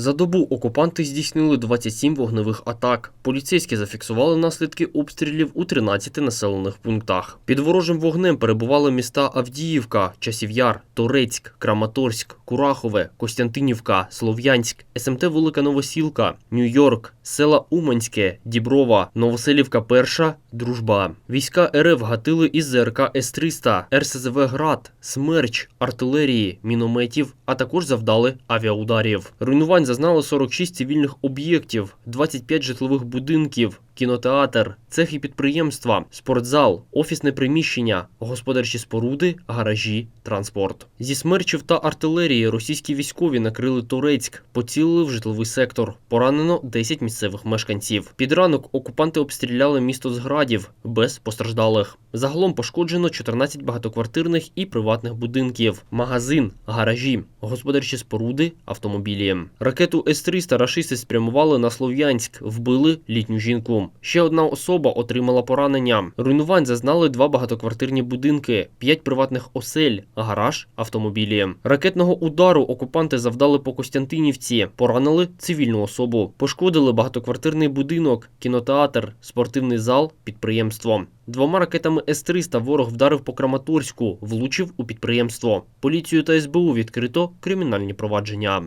За добу окупанти здійснили 27 вогневих атак. Поліцейські зафіксували наслідки обстрілів у 13 населених пунктах. Під ворожим вогнем перебували міста Авдіївка, Часів'яр, Торецьк, Краматорськ, Курахове, Костянтинівка, Слов'янськ, СМТ Велика Новосілка, Нью-Йорк, села Уманське, Діброва, Новоселівка Перша, Дружба. Війська РФ гатили із ЗРК С-300, РСЗВ Град, Смерч, артилерії, мінометів, а також завдали авіаударів. Руйнувань зазнали 46 цивільних об'єктів, 25 житлових будинків, кінотеатр, цехи підприємства, спортзал, офісне приміщення, господарчі споруди, гаражі, транспорт. Зі смерчів та артилерії російські військові накрили Турецьк, поцілили в житловий сектор. Поранено 10 місцевих мешканців. Під ранок окупанти обстріляли місто з градів без постраждалих. Загалом пошкоджено 14 багатоквартирних і приватних будинків, магазин, гаражі, господарчі споруди, автомобілі. Ракету С-300 рашисти спрямували на Слов'янськ, вбили літню жінку. Ще одна особа отримала поранення. Руйнувань зазнали два багатоквартирні будинки, п'ять приватних осель, гараж, автомобілі. Ракетного удару окупанти завдали по Костянтинівці, поранили цивільну особу, пошкодили багатоквартирний будинок, кінотеатр, спортивний зал, підприємство. Двома ракетами С-300 ворог вдарив по Краматорську, влучив у підприємство. Поліцію та СБУ відкрито кримінальні провадження.